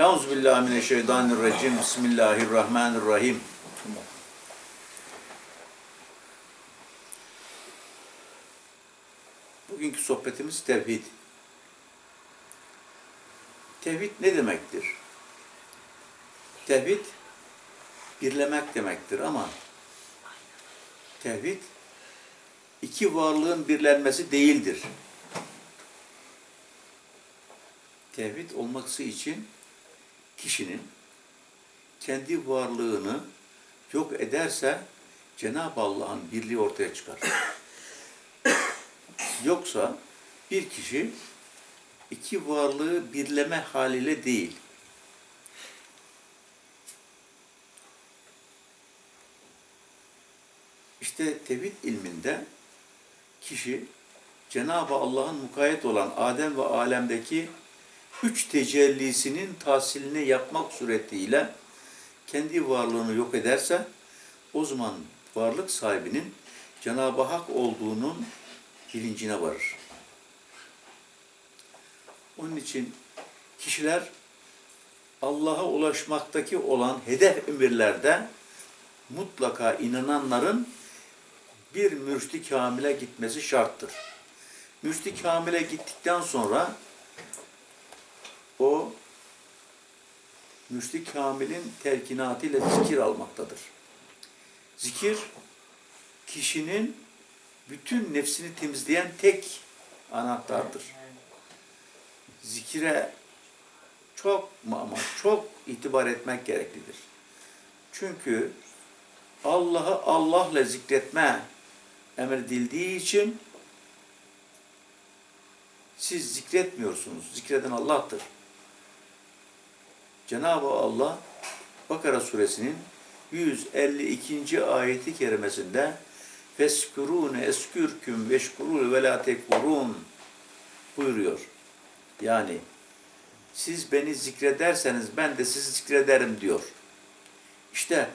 Euzubillahimineşşeytanirracim. Bismillahirrahmanirrahim. Bugünkü sohbetimiz tevhid. Tevhid ne demektir? Tevhid birlemek demektir ama tevhid iki varlığın birlenmesi değildir. Tevhid olması için kişinin kendi varlığını yok ederse Cenab-ı Allah'ın birliği ortaya çıkar. Yoksa bir kişi iki varlığı birleme haliyle değil. İşte tevhid ilminde kişi Cenab-ı Allah'ın mukayyet olan Adem ve alemdeki üç tecellisinin tahsilini yapmak suretiyle kendi varlığını yok ederse o zaman varlık sahibinin Cenab-ı Hak olduğunun bilincine varır. Onun için kişiler Allah'a ulaşmaktaki olan hedef emirlerde mutlaka inananların bir mürşdi kamile gitmesi şarttır. Mürşdi kamile gittikten sonra o müşrik kamilin telkinatıyla zikir almaktadır. Zikir kişinin bütün nefsini temizleyen tek anahtardır. Zikire çok ama çok itibar etmek gereklidir. Çünkü Allah'ı Allah'la zikretme emredildiği için siz zikretmiyorsunuz. Zikreden Allah'tır. Cenab-ı Allah Bakara suresinin 152. ayeti kerimesinde Feskurune eskürküm veşkurul ve la tekfurun buyuruyor. Yani siz beni zikrederseniz ben de sizi zikrederim diyor. İşte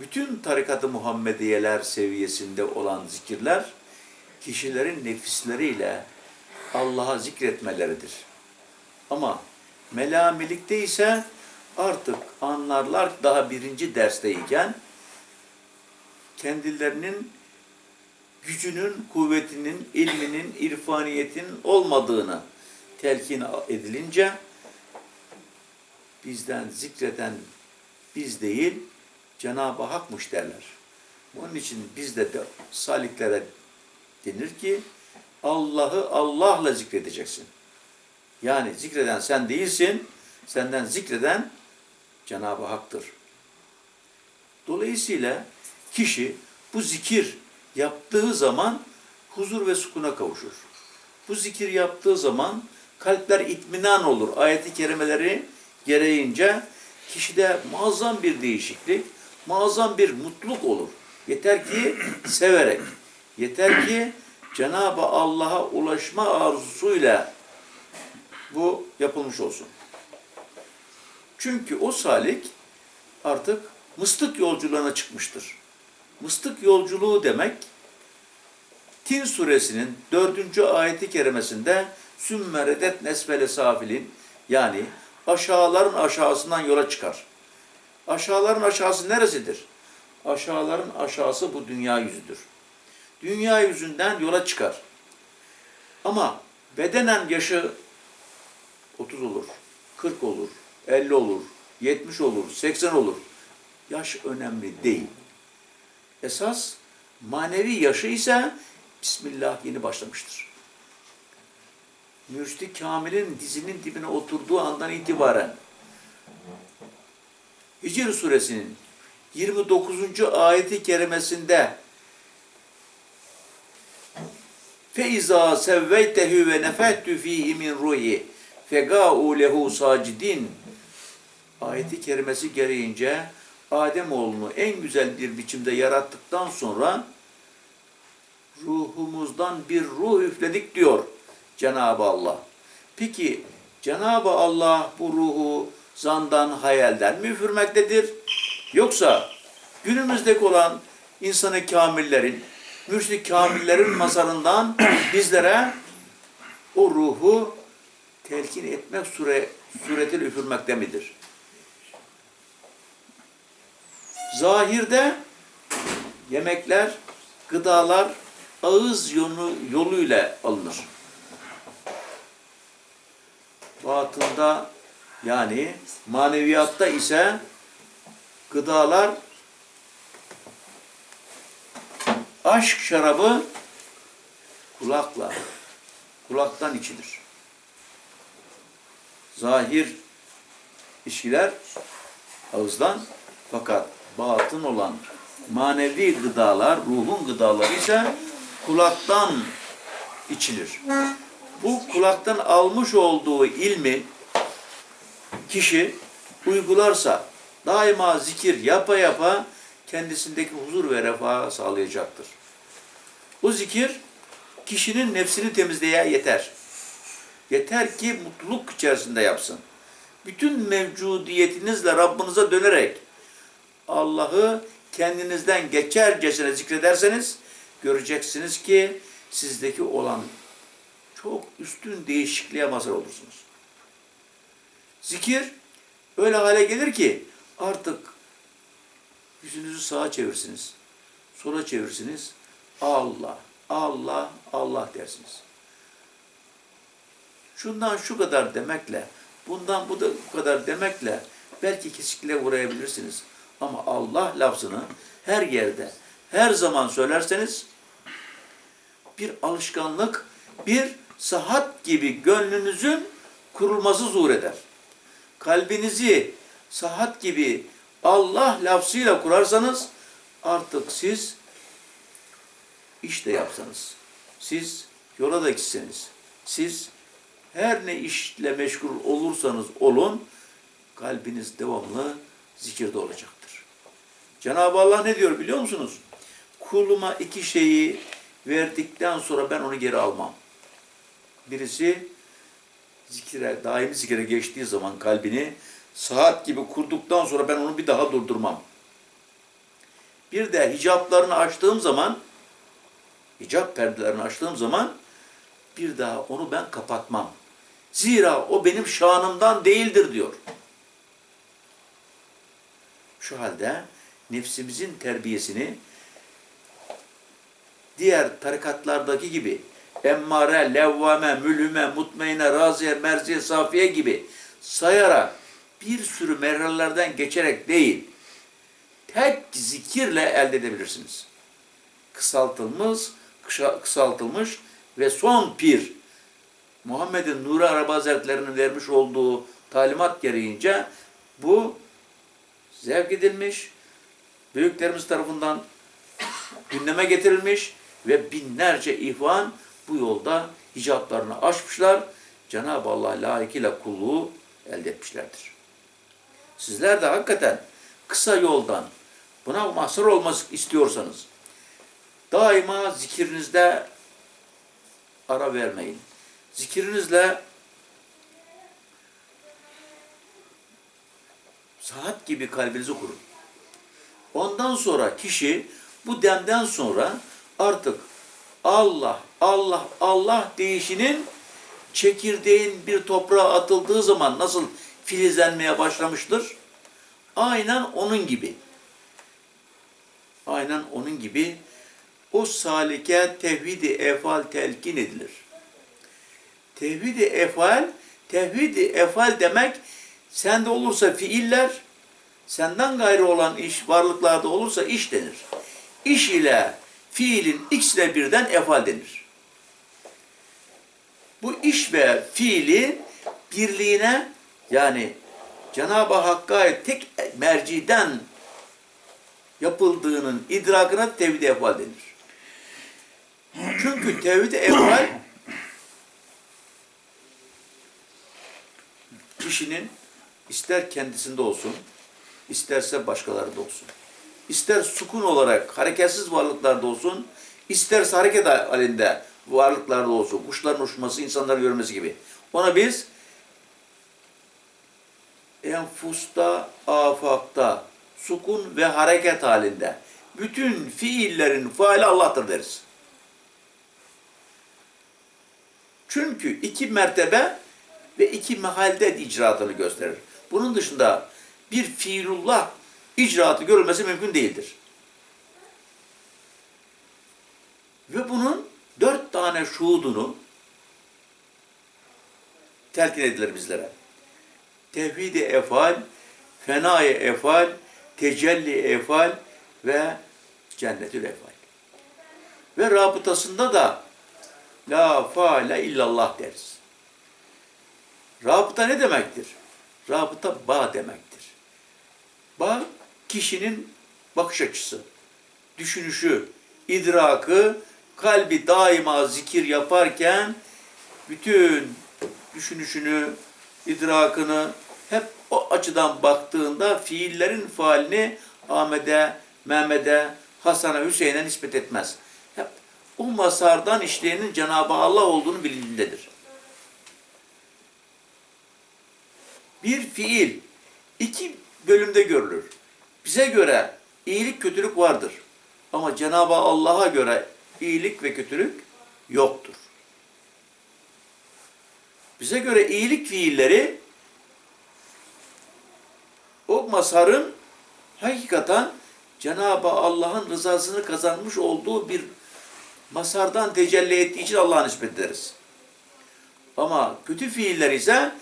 bütün tarikat-ı Muhammediyeler seviyesinde olan zikirler kişilerin nefisleriyle Allah'a zikretmeleridir. Ama melamilikte ise artık anlarlar daha birinci dersteyken kendilerinin gücünün, kuvvetinin, ilminin, irfaniyetin olmadığını telkin edilince bizden zikreden biz değil Cenab-ı Hak'mış derler. Onun için bizde de saliklere denir ki Allah'ı Allah'la zikredeceksin. Yani zikreden sen değilsin, senden zikreden Cenab-ı Hak'tır. Dolayısıyla kişi bu zikir yaptığı zaman huzur ve sukuna kavuşur. Bu zikir yaptığı zaman kalpler itminan olur. Ayeti kerimeleri gereğince kişide muazzam bir değişiklik, muazzam bir mutluluk olur. Yeter ki severek, yeter ki Cenab-ı Allah'a ulaşma arzusuyla bu yapılmış olsun. Çünkü o salik artık mıstık yolculuğuna çıkmıştır. Mıstık yolculuğu demek Tin suresinin dördüncü ayeti kerimesinde sümmeredet nesfele safilin yani aşağıların aşağısından yola çıkar. Aşağıların aşağısı neresidir? Aşağıların aşağısı bu dünya yüzüdür. Dünya yüzünden yola çıkar. Ama bedenen yaşı 30 olur, 40 olur, 50 olur, 70 olur, 80 olur. Yaş önemli değil. Esas manevi yaşı ise Bismillah yeni başlamıştır. Mürşid Kamil'in dizinin dibine oturduğu andan itibaren Hicr suresinin 29. ayeti kerimesinde فَاِذَا سَوَّيْتَهُ وَنَفَتُّ ف۪يهِ مِنْ رُوحِ fegâû lehu sacidin ayeti kerimesi gereğince Ademoğlunu en güzel bir biçimde yarattıktan sonra ruhumuzdan bir ruh üfledik diyor Cenab-ı Allah. Peki Cenab-ı Allah bu ruhu zandan, hayalden mi üfürmektedir? Yoksa günümüzdeki olan insanı kamillerin, mürşid kamillerin masarından bizlere o ruhu telkin etmek süre, suretiyle üfürmekte midir? Zahirde yemekler, gıdalar ağız yolu, yoluyla alınır. Batında yani maneviyatta ise gıdalar aşk şarabı kulakla, kulaktan içilir. Zahir içkiler ağızdan fakat batın olan manevi gıdalar, ruhun gıdaları ise kulaktan içilir. Bu kulaktan almış olduğu ilmi kişi uygularsa daima zikir yapa yapa kendisindeki huzur ve refah sağlayacaktır. Bu zikir kişinin nefsini temizleye yeter. Yeter ki mutluluk içerisinde yapsın. Bütün mevcudiyetinizle Rabbinize dönerek Allah'ı kendinizden geçercesine zikrederseniz göreceksiniz ki sizdeki olan çok üstün değişikliğe mazhar olursunuz. Zikir öyle hale gelir ki artık yüzünüzü sağa çevirsiniz. Sola çevirsiniz. Allah, Allah, Allah dersiniz. Şundan şu kadar demekle, bundan bu da bu kadar demekle belki kesikliğe uğrayabilirsiniz. Ama Allah lafzını her yerde, her zaman söylerseniz bir alışkanlık, bir sahat gibi gönlünüzün kurulması zuhur eder. Kalbinizi sahat gibi Allah lafzıyla kurarsanız artık siz iş de yapsanız, siz yola da gitseniz, siz her ne işle meşgul olursanız olun, kalbiniz devamlı zikirde olacaktır. Cenab-ı Allah ne diyor biliyor musunuz? Kuluma iki şeyi verdikten sonra ben onu geri almam. Birisi zikire, daimi zikire geçtiği zaman kalbini saat gibi kurduktan sonra ben onu bir daha durdurmam. Bir de hicaplarını açtığım zaman, hicap perdelerini açtığım zaman bir daha onu ben kapatmam. Zira o benim şanımdan değildir diyor. Şu halde nefsimizin terbiyesini diğer tarikatlardaki gibi emmare, levvame, mülhüme, mutmaine, raziye, merziye, safiye gibi sayarak bir sürü merhallerden geçerek değil, tek zikirle elde edebilirsiniz. Kısaltılmış, kısa- kısaltılmış ve son pir Muhammed'in Nuri Araba Hazretleri'nin vermiş olduğu talimat gereğince bu zevk edilmiş, büyüklerimiz tarafından gündeme getirilmiş ve binlerce ihvan bu yolda hicaplarını aşmışlar. Cenab-ı Allah layıkıyla kulluğu elde etmişlerdir. Sizler de hakikaten kısa yoldan buna mahsur olması istiyorsanız daima zikrinizde ara vermeyin. Zikrinizle saat gibi kalbinizi kurun. Ondan sonra kişi bu demden sonra artık Allah, Allah, Allah deyişinin çekirdeğin bir toprağa atıldığı zaman nasıl filizlenmeye başlamıştır? Aynen onun gibi. Aynen onun gibi o salike tevhid-i efal telkin edilir. Tevhid-i efal, tevhid-i efal demek sende olursa fiiller, senden gayrı olan iş varlıklarda olursa iş denir. İş ile fiilin ikisine birden efal denir. Bu iş ve fiilin birliğine yani Cenab-ı Hakk'a tek merciden yapıldığının idrakına tevhid-i efal denir. Çünkü tevhid-i efal kişinin ister kendisinde olsun, isterse başkalarında olsun. İster sukun olarak hareketsiz varlıklarda olsun, isterse hareket halinde varlıklarda olsun. Kuşların uçması, insanların görmesi gibi. Ona biz enfusta, afakta, sukun ve hareket halinde bütün fiillerin faali Allah'tır deriz. Çünkü iki mertebe ve iki mehalde icraatını gösterir. Bunun dışında bir fiilullah icraatı görülmesi mümkün değildir. Ve bunun dört tane şuhudunu telkin edilir bizlere. Tevhid-i efal, fenai efal, tecelli efal ve cennetül efal. Ve rabıtasında da la faale illallah deriz. Rabıta ne demektir? Rabıta bağ demektir. Bağ kişinin bakış açısı, düşünüşü, idrakı, kalbi daima zikir yaparken bütün düşünüşünü, idrakını hep o açıdan baktığında fiillerin faalini Ahmet'e, Mehmet'e, Hasan'a, Hüseyin'e nispet etmez. Hep o masardan işleyenin Cenab-ı Allah olduğunu bilincindedir. Bir fiil iki bölümde görülür. Bize göre iyilik kötülük vardır. Ama Cenab-ı Allah'a göre iyilik ve kötülük yoktur. Bize göre iyilik fiilleri o mazharın hakikaten Cenab-ı Allah'ın rızasını kazanmış olduğu bir mazhardan tecelli ettiği için Allah'a nispet ederiz. Ama kötü fiiller ise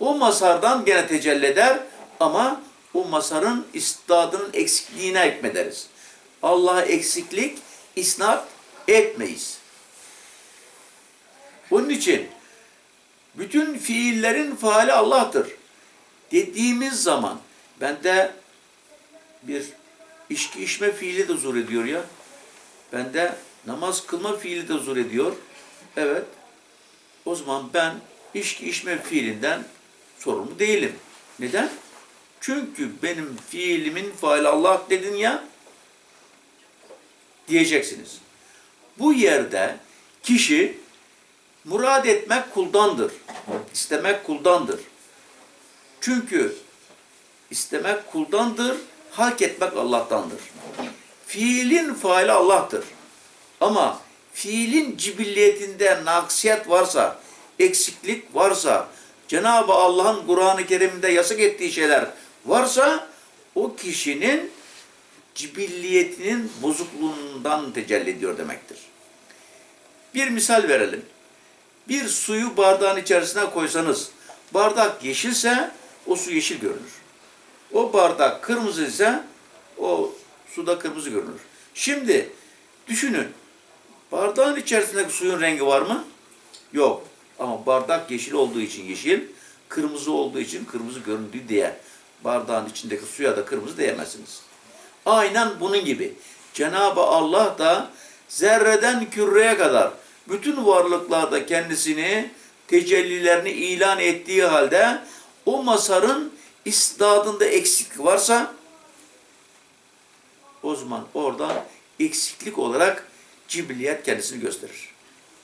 o mazhardan gene tecelli eder ama o mazharın istidadının eksikliğine hükmederiz. Allah'a eksiklik isnat etmeyiz. Onun için bütün fiillerin faali Allah'tır. Dediğimiz zaman bende bir içki içme fiili de huzur ediyor ya. Bende namaz kılma fiili de huzur ediyor. Evet. O zaman ben içki içme fiilinden sorumlu değilim. Neden? Çünkü benim fiilimin faali Allah dedin ya diyeceksiniz. Bu yerde kişi murad etmek kuldandır. İstemek kuldandır. Çünkü istemek kuldandır, hak etmek Allah'tandır. Fiilin faili Allah'tır. Ama fiilin cibilliyetinde naksiyet varsa, eksiklik varsa, Cenab-ı Allah'ın Kur'an-ı Kerim'de yasak ettiği şeyler varsa o kişinin cibilliyetinin bozukluğundan tecelli ediyor demektir. Bir misal verelim. Bir suyu bardağın içerisine koysanız, bardak yeşilse o su yeşil görünür. O bardak kırmızı ise o suda kırmızı görünür. Şimdi düşünün, bardağın içerisindeki suyun rengi var mı? Yok. Ama bardak yeşil olduğu için yeşil, kırmızı olduğu için kırmızı göründüğü diye bardağın içindeki suya da kırmızı diyemezsiniz. Aynen bunun gibi. Cenab-ı Allah da zerreden küreye kadar bütün varlıklarda kendisini tecellilerini ilan ettiği halde o masarın istidadında eksiklik varsa o zaman orada eksiklik olarak cibiliyet kendisini gösterir.